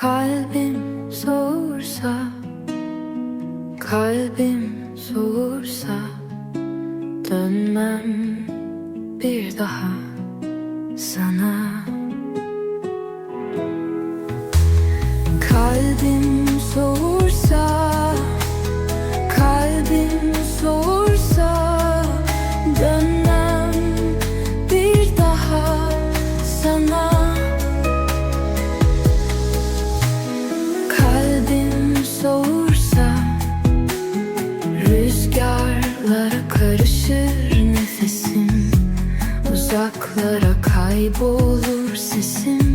Kalbim soğursa Kalbim soğursa Dönmem bir daha sana kaybolur sesim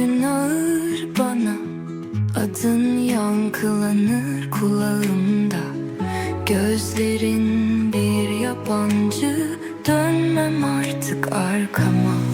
Gün ağır bana Adın yankılanır kulağımda. Gözlerin bir yabancı Dönmem artık arkama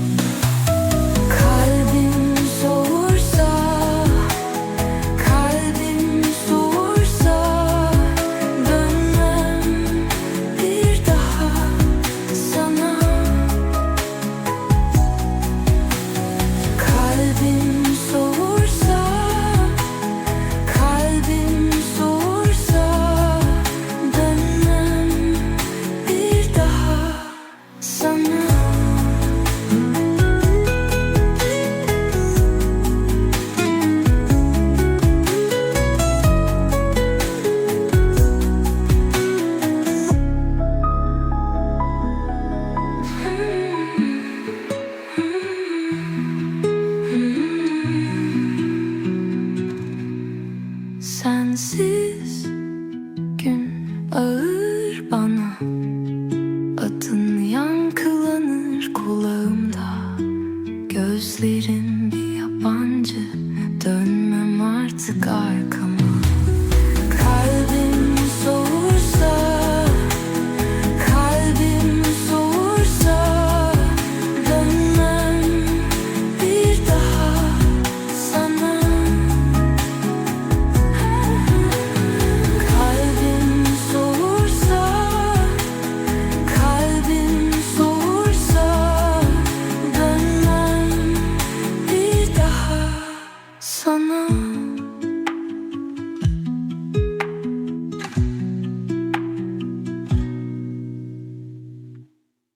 Sensiz gün ağır bana. Adın yankılanır kulağımda. Gözlerin bir yabancı. Dönmem artık arkama